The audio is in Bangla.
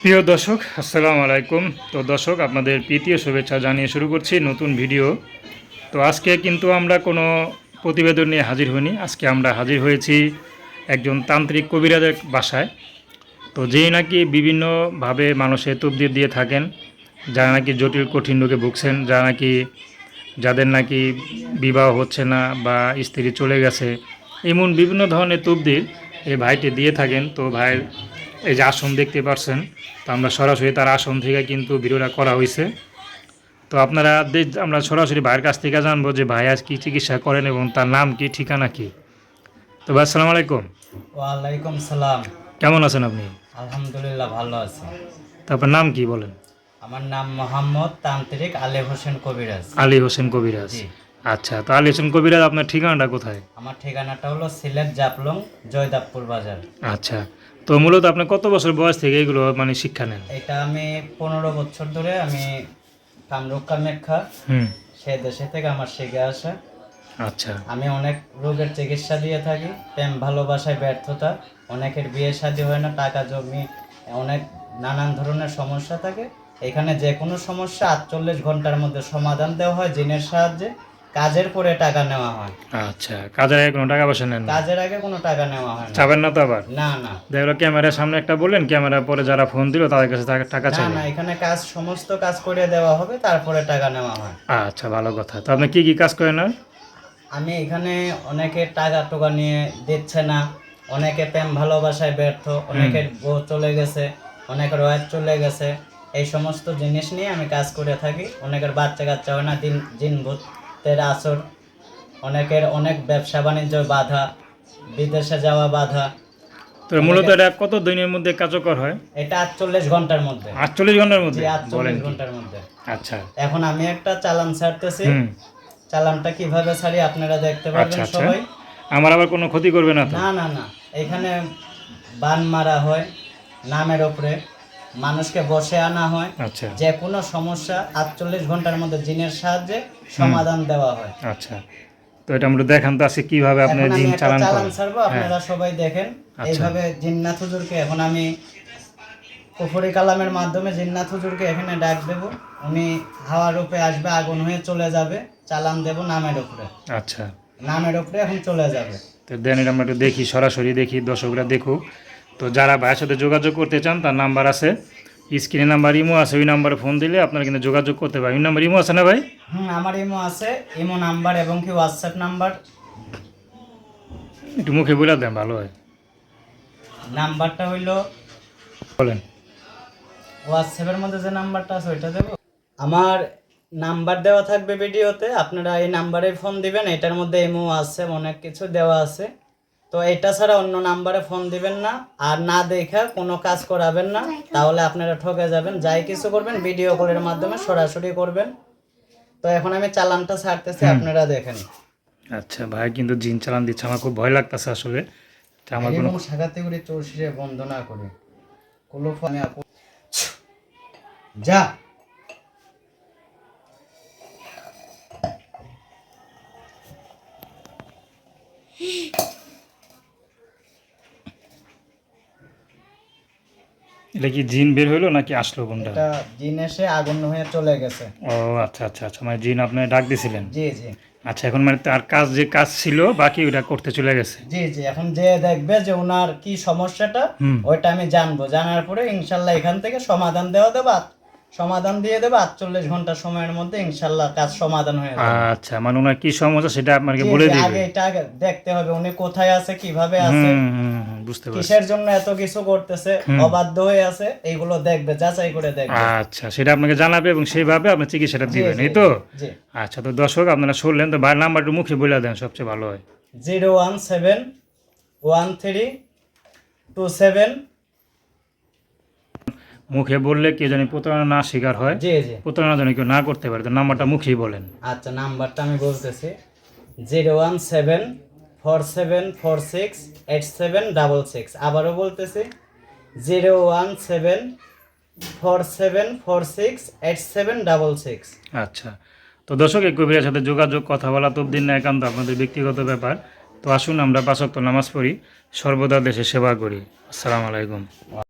প্রিয় দর্শক, আসসালামু আলাইকুম। তো দর্শক, আপনাদের প্রীতীয় শুভেচ্ছা জানিয়ে শুরু করছি নতুন ভিডিও। তো আজকে কিন্তু আমরা কোনো প্রতিবেদন নিয়ে হাজির হইনি। আজকে আমরা হাজির হয়েছি একজন তান্ত্রিক কবিরাজের বাসায়। তো যেই নাকি বিভিন্নভাবে মানুষের তবদির দিয়ে থাকেন, যারা নাকি জটিল, কঠিন রোগে ভুগছেন, যারা নাকি, যাদের নাকি বিবাহ হচ্ছে না বা স্ত্রী চলে গেছে, এমন বিভিন্ন ধরনের তবদির এই ভাইটি দিয়ে থাকেন। তো ভাইয়ের এই যে আসন দেখতে পারছেন তো আমরা সরাসরি তার আসন থেকে কিন্তু ভিডিওটা করা হয়েছে। তো আপনারা আমরা সরাসরি ভাইয়ের কাছ থেকে জানব যে ভাই আজ কী চিকিৎসা করেন এবং তার নাম কি ঠিকানা কি। তো ভাই আসসালামু আলাইকুম। ওয়ালাইকুম সালাম। কেমন আছেন আপনি? আলহামদুলিল্লাহ ভালো আছি। তারপর নাম কি বলেন? আমার নাম মোহাম্মদ তান্ত্রিক আলী হোসেন কবিরাজ। আলী হোসেন কবিরাজ। আচ্ছা তাহলে হোসেন কবিরাজ আপনার ঠিকানাটা কোথায়? আমার ঠিকানাটা হলো সিলেট জাপলং জয়দাবপুর বাজার। আচ্ছা তো মূলত আপনি কত বছর বয়স থেকে এগুলো মানে শিক্ষা নেন? এটা আমি পনেরো বছর ধরে আমি কামরূপ কামাখ্যা। সে দেশে থেকে আমার শিখে আসা। আচ্ছা। আমি অনেক রোগের চিকিৎসা দিয়ে থাকি প্রেম ভালোবাসায় ব্যর্থতা। অনেকের বিয়ে শাদী হয় না টাকা জমি অনেক নানান ধরনের সমস্যা থাকে। এখানে যে কোনো সমস্যা আটচল্লিশ ঘণ্টার মধ্যে সমাধান দেওয়া হয় জিনের সাহায্যে। কাজের পরে টাকা নেওয়া হয়। আচ্ছা কাজের আগে কোনো টাকা পয়সা নেন কাজের আগে কোনো টাকা নেওয়া হয় চাবেন না তো আবার? না না। দেখল ক্যামেরার সামনে একটা বললেন ক্যামেরা পরে যারা ফোন দিল তাদের কাছে টাকা- না না এখানে কাজ সমস্ত কাজ করে দেওয়া হবে তারপরে টাকা নেওয়া হয়। আচ্ছা ভালো কথা। তো আপনি কি কি কাজ করেন আর? আমি এখানে অনেকে টাকা টোকা নিয়ে দিচ্ছে না অনেকে প্রেম ভালোবাসায় ব্যর্থ অনেকের বউ চলে গেছে অনেকের ওয়াইফ চলে গেছে এই সমস্ত জিনিস নিয়ে আমি কাজ করে থাকি অনেকের বাচ্চা কাচ্চা হয় না দিন দিন ভূতের আসর অনেকের অনেক ব্যবসা বাণিজ্য বাধা বিদেশে যাওয়া বাধা। তো মূলত এটা কত দিনের মধ্যে কার্যকর হয়? এটা আটচল্লিশ ঘণ্টার মধ্যে। আটচল্লিশ ঘণ্টার মধ্যে? আটচল্লিশ ঘণ্টার মধ্যে। আচ্ছা। এখন আমি একটা চালান ছাড়তেছি। চালানটা কীভাবে ছাড়ি আপনারা দেখতে পারবেন আচ্ছা, আচ্ছা। সবাই। আমার আবার কোনো ক্ষতি করবে না না না না। এখানে বান মারা হয় নামের ওপরে। মানুষকে বসে আনা হয়। আচ্ছা। যে কোনো সমস্যা আটচল্লিশ ঘণ্টার মধ্যে জিনের সাহায্যে সমাধান দেওয়া হয়। আচ্ছা। তো এটা আমরা দেখান তো আছে কীভাবে আপনি জিন চালান চালান হ্যাঁ। আপনারা সবাই দেখেন। আচ্ছা। এইভাবে জিন্নাত হুজুরকে এখন আমি কুফরি কালামের মাধ্যমে জিন্নাত হুজুরকে এখানে ডাক দেব। উনি হাওয়ার উপরে আসবে আগুন হয়ে চলে যাবে। চালান দেব নামের উপরে। আচ্ছা। নামের উপরে এখন চলে যাবে। তো দেন আমরা একটু দেখি সরাসরি দেখি দর্শকরা দেখুক। তো যারা ভাইয়ের সাথে যোগাযোগ করতে চান তার নাম্বার আছে। স্ক্রিনে নাম্বার ইমো আছে ওই নাম্বারে ফোন দিলে আপনারা কিন্তু যোগাযোগ করতে পারেন ওই নাম্বার ইমো আছে না ভাই? হুম আমার ইমো আছে। ইমো নাম্বার এবং কি হোয়াটসঅ্যাপ নাম্বার। একটু মুখে বলে দেন ভালো হয়। নাম্বারটা হইল বলেন। হোয়াটসঅ্যাপের মধ্যে যে নাম্বারটা আছে ওইটা দেবো। আমার নাম্বার দেওয়া থাকবে ভিডিওতে আপনারা এই নাম্বারে ফোন দিবেন এটার মধ্যে ইমো আছে অনেক কিছু দেওয়া আছে। তো এটা ছাড়া অন্য নাম্বারে ফোন দিবেন না আর না দেখে কোনো কাজ করাবেন না তাহলে আপনারা ঠকে যাবেন। যাই কিছু করবেন ভিডিও কলের মাধ্যমে সরাসরি করবেন। তো এখন আমি চালানটা ছাড়তেছি আপনারা দেখেন। আচ্ছা ভাই কিন্তু জিন চালান দিচ্ছে আমার খুব ভয় লাগতেছে আসলে। আমার কোনো সাগাতে করে চৌশিরে বন্ধ না করে। আমি আপু যা। এটা কি জিন বের হইল নাকি আসলো কোনটা এটা জিন এসে আগুন হয়ে চলে গেছে। ও আচ্ছা আচ্ছা আচ্ছা মানে জিন আপনি ডাক দিছিলেন? জি জি। আচ্ছা এখন মানে তার কাজ যে কাজ ছিল বাকি ওটা করতে চলে গেছে? জি জি এখন যে দেখবে যে ওনার কি সমস্যাটা ওইটা আমি জানব। জানার পরে ইনশাল্লাহ এখান থেকে সমাধান দেওয়া দেবো। সমাধান দিয়ে দেবো আটচল্লিশ ঘণ্টা সময়ের মধ্যে ইনশাল্লাহ কাজ সমাধান হয়ে যাবে। আচ্ছা মানে ওনার কি সমস্যা সেটা আপনাকে বলে দিবে। আগে এটা আগে দেখতে হবে উনি কোথায় আছে কীভাবে আছে বুঝতে পারছি। কিসের জন্য এত কিছু করতেছে অবাধ্য হয়ে আছে এইগুলো দেখবে যাচাই করে দেখবে। আচ্ছা সেটা আপনাকে জানাবে এবং সেইভাবে আপনি চিকিৎসাটা দিবেন এই তো? আচ্ছা তো দর্শক আপনারা শুনলেন তো ভাইয়ের নাম্বার একটু মুখে বলে দেন সবচেয়ে ভালো হয়। Zero one seven one three two seven মুখে বললে কেউ জানি প্রতারণা না শিকার হয়। জি জি। প্রতারণা যেন কেউ না করতে পারে তো নাম্বারটা মুখেই বলেন। আচ্ছা নাম্বারটা আমি বলতেছি। Zero one seven four seven four six eight seven double six. আবারও বলতেছি zero one seven four seven four six eight seven double six. আচ্ছা তো দর্শক এই কবিরের সাথে যোগাযোগ কথা বলা তো দিন না একান্ত আপনাদের ব্যক্তিগত ব্যাপার। তো আসুন আমরা পাঁচক্ত নামাজ পড়ি সর্বদা দেশে সেবা করি। আসসালামু আলাইকুম।